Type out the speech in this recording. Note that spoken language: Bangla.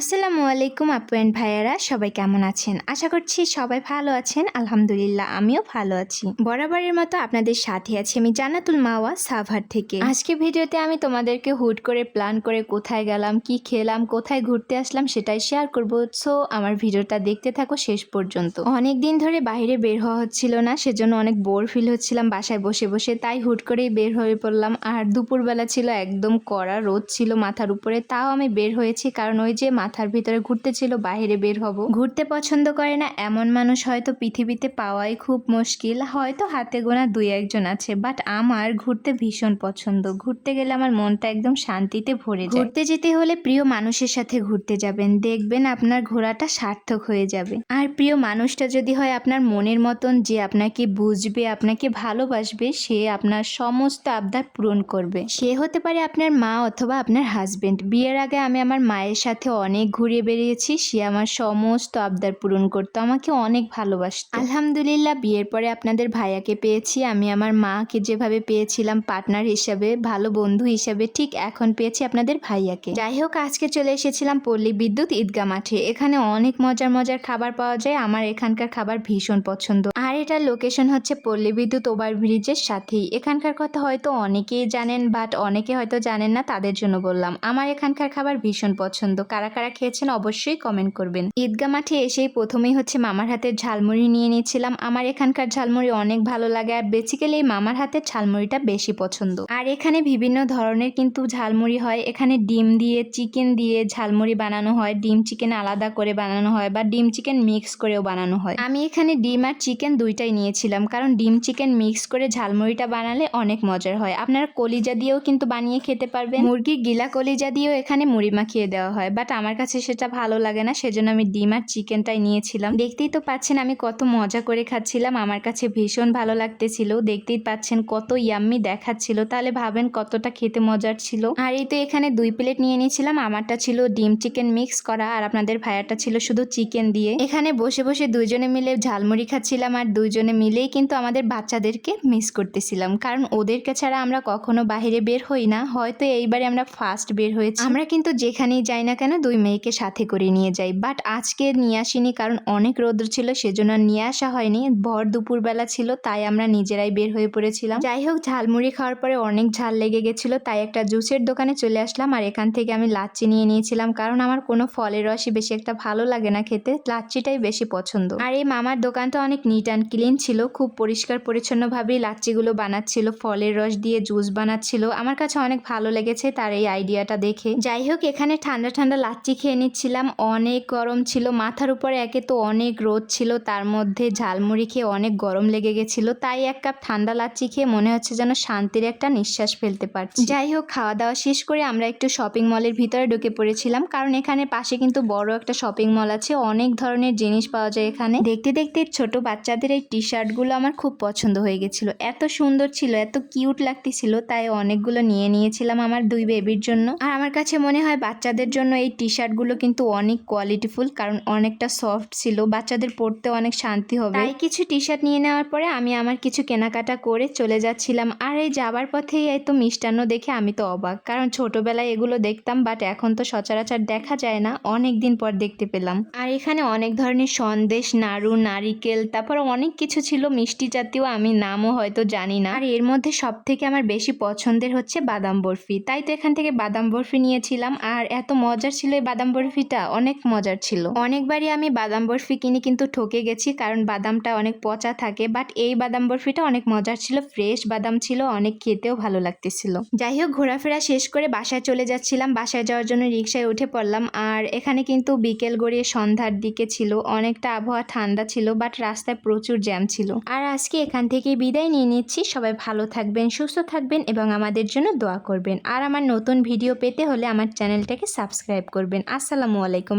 আসসালামু আলাইকুম আপু অ্যান্ড ভাইয়ারা, সবাই কেমন আছেন? আশা করছি সবাই ভালো আছেন। আলহামদুলিল্লাহ, আমিও ভালো আছি। বরাবরের মতো আপনাদের সাথে আছি আমি জান্নাতুল মাওয়া সাভার থেকে। আজকে ভিডিওতে আমি তোমাদেরকে হুট করে প্ল্যান করে কোথায় গেলাম, কি খেলাম, কোথায় ঘুরতে আসলাম সেটাই শেয়ার করব। সো, আমার ভিডিওটা দেখতে থাকো শেষ পর্যন্ত। অনেক দিন ধরে বাইরে বের হওয়া হচ্ছিল না, সেজন্য অনেক বোর ফিল হচ্ছিলাম বাসায় বসে বসে, তাই হুট করেই বের হয়ে পড়লাম। আর দুপুরবেলা ছিল একদম কড়া রোদ ছিল মাথার উপরে, তাও আমি বের হয়েছি কারণ ওই যে মাথার ভিতরে ঘুরতে ছিল, বাইরে বের হব। ঘুরতে পছন্দ করে না এমন মানুষ হয়তো পৃথিবীতে পাওয়াই খুব মুশকিল। হয়তো হাতে গোনা দুই একজন আছে বাট আমার ঘুরতে ভীষণ পছন্দ। ঘুরতে গেলে আমার মনটা একদম শান্তিতে ভরে যায়। ঘুরতে যেতে হলে প্রিয় মানুষের সাথে ঘুরতে যাবেন। দেখবেন আপনার ঘোরাটা সার্থক হয়ে যাবে। আর প্রিয় মানুষটা যদি হয় আপনার মনের মতন যে আপনাকে বুঝবে, আপনাকে ভালোবাসবে, সে আপনার সমস্ত আবদার পূরণ করবে। সে হতে পারে আপনার মা অথবা আপনার হাজবেন্ড বিয়ের আগে আমি আমার মায়ের সাথে অনেক ঘুরে বেরিয়েছি সে আমার সমস্ত আবদার পূরণ করতো, আমাকে অনেক ভালোবাসতো। আলহামদুলিল্লাহ, বিয়ের পরে আপনাদের ভাইয়াকে পেয়েছি, আমি আমার মাকে যেভাবে পেয়েছিলাম পার্টনার হিসাবে, ভালো বন্ধু হিসাবে, ঠিক এখন পেয়েছি আপনাদের ভাইয়াকে। যাই হোক আজকে চলে এসেছিলাম পল্লী বিদ্যুৎ ঈদগা মাঠে। এখানে অনেক মজার মজার খাবার পাওয়া যায়, আমার এখানকার খাবার ভীষণ পছন্দ। আর এটার লোকেশন হচ্ছে পল্লী বিদ্যুৎ ওভার ব্রিজের সাথেই। এখানকার কথা হয়তো অনেকেই জানেন বাট অনেকে হয়তো জানেন না, তাদের জন্য বললাম। আমার এখানকার খাবার ভীষণ পছন্দ। কারা কারা খেয়েছেন অবশ্যই কমেন্ট করবেন। ঈদগা মাঠে এসেই প্রথমেই হচ্ছে মামার হাতের ঝালমুড়ি নিয়ে নিয়েছিলাম। আমার এখানকার ঝালমুড়ি অনেক ভালো লাগে আর বেসিক্যালি এই মামার হাতের ঝালমুড়িটা বেশি পছন্দ। আর এখানে বিভিন্ন ধরনের কিন্তু ঝালমুড়ি হয়। এখানে ডিম দিয়ে চিকেন দিয়ে ঝালমুড়ি বানানো হয়। ডিম চিকেন আলাদা করে বানানো হয় বা ডিম চিকেন মিক্স করেও বানানো হয়। আমি এখানে ডিম আর চিকেন দুইটাই নিয়েছিলাম কারণ ডিম চিকেন মিক্স করে ঝালমুড়িটা বানালে অনেক মজার হয়। আপনারা কলিজা দিয়েও কিন্তু বানিয়ে খেতে পারবেন। মুরগির গিলা কলিজা দিয়েও এখানে মুড়ি মাখিয়ে দেওয়া হয়। বাট আমার কাছে সেটা ভালো লাগে না, সেজন্য আমি ডিম আর চিকেনটাই নিয়েছিলাম। দেখতেই তো পাচ্ছেন আমি কত মজা করে খাচ্ছিলাম, আমার কাছে ভীষণ ভালো লাগতেছিল। দেখতেই পাচ্ছেন কত ইয়াম্মি দেখাচ্ছিল, তাহলে ভাবেন কতটা খেতে মজার ছিল। আর এই তো এখানে দুই প্লেট নিয়ে নিয়েছিলাম, আমারটা ছিল ডিম চিকেন মিক্স করা, আর আপনাদের ভাইয়াটা ছিল শুধু চিকেন দিয়ে। এখানে বসে বসে দুইজনে মিলে ঝালমুড়ি খাচ্ছিলাম, আর দুইজনে মিলেই কিন্তু আমাদের বাচ্চাদেরকে মিস করতেছিলাম। কারণ ওদেরকে ছাড়া আমরা কখনো বাইরে বের হই না, হয়তো এইবারে আমরা ফার্স্ট বের হয়েছি। আমরা কিন্তু যেখানেই যাই না কেন দুই মেয়েকে সাথে করে নিয়ে যাই। বাট আজকে নিয়ে আসিনি কারণ অনেক রোদ্র ছিল, সেজন্য নিয়ে আসা হয়নি। ভর দুপুরবেলা ছিল, তাই আমরা নিজেরাই বের হয়ে পড়েছিলাম। যাই হোক, ঝালমুড়ি খাওয়ার পরে অনেক ঝাল লেগে গেছিল, তাই একটা জুসের দোকানে চলে আসলাম। আর এখান থেকে আমি লাচ্ছি নিয়ে নিয়েছিলাম কারণ আমার কোনো ফলের রসই বেশি একটা ভালো লাগে না খেতে। লাচ্ছিটাই বেশি পছন্দ। আর এই মামার দোকানটা অনেক নিট অ্যান্ড ক্লিন ছিল, খুব পরিষ্কার পরিচ্ছন্নভাবেই লাচ্চিগুলো বানাচ্ছিল, ফলের রস দিয়ে জুস বানাচ্ছিল। আমার কাছে অনেক ভালো লেগেছে তার এই আইডিয়াটা দেখে। যাই হোক, এখানে ঠান্ডা ঠান্ডা লাচ্ছি খেয়ে নিচ্ছিলাম, অনেক গরম ছিল, মাথার উপরে একে তো অনেক রোদ ছিল, তার মধ্যে ঝালমুড়ি খেয়ে অনেক গরম লেগে গেছিল, তাই এক কাপ ঠান্ডা লাচ্ছি খেয়ে মনে হচ্ছে যেন শান্তির একটা নিঃশ্বাস ফেলতে পারছি। যাই হোক খাওয়া দাওয়া শেষ করে আমরা একটু শপিং মলের ভিতরে ঢুকে পড়েছিলাম, কারণ এখানে পাশে কিন্তু বড় একটা শপিং মল আছে, অনেক ধরনের জিনিস পাওয়া যায় এখানে। দেখতে দেখতে ছোট বাচ্চাদের এই টি শার্টগুলো আমার খুব পছন্দ হয়ে গেছিল, এত সুন্দর ছিল, এত কিউট লাগতেছিল, তাই অনেকগুলো নিয়ে নিয়েছিলাম আমার দুই বেবির জন্য। আর আমার কাছে মনে হয় বাচ্চাদের জন্য এই টি শার্টগুলো কিন্তু অনেক কোয়ালিটিফুল কারণ অনেকটা সফট ছিল। বাচ্চাদের পরতে অনেক শান্তি হবে। তাই কিছু টি শার্ট নিয়ে নেওয়ার পরে আমি আমার কিছু কেনাকাটা করে চলে যাচ্ছিলাম। আর এই যাবার পথেই এই তো মিষ্টান্ন দেখে আমি তো অবাক। কারণ ছোটবেলায় এগুলো দেখতাম বাট এখন তো সচরাচর দেখা যায় না। অনেক দিন পর দেখতে পেলাম। আর এখানে অনেক ধরনের সন্দেশ, নাড়ু, নারিকেল, তারপর অনেক কিছু ছিল। মিষ্টি জাতীয় আমি নামও হয়তো জানি না। আর এর মধ্যে সব থেকে আমার বেশি পছন্দের হচ্ছে বাদাম বরফি। তাই তো এখান থেকে বাদাম বরফি নিয়েছিলাম। আর এত মজার ছিল এই বাদাম বরফিটা অনেক মজার ছিল। অনেকবারই আমি বাদাম বরফি কিনে কিন্তু ঠকে গেছি কারণ বাদামটা অনেক পচা থাকে বাট এই বাদাম বরফিটা অনেক মজার ছিল ফ্রেশ বাদাম ছিল, অনেক খেতেও ভালো লাগতেছিল। যাই হোক ঘোরাফেরা শেষ করে বাসায় চলে যাচ্ছিলাম। বাসায় যাওয়ার জন্য রিক্সায় উঠে পড়লাম আর এখানে কিন্তু বিকেল গড়িয়ে সন্ধ্যার দিকে ছিল। অনেকটা আবহাওয়া ঠান্ডা ছিল বাট রাস্তায় প্রচুর জ্যাম ছিল। আর আজকে এখান থেকে বিদায় নিয়ে নিচ্ছি। সবাই ভালো থাকবেন, সুস্থ থাকবেন এবং আমাদের জন্য দোয়া করবেন। আর আমার নতুন ভিডিও পেতে হলে আমার চ্যানেলটাকে সাবস্ক্রাইব করবেন। আসসালামু আলাইকুম।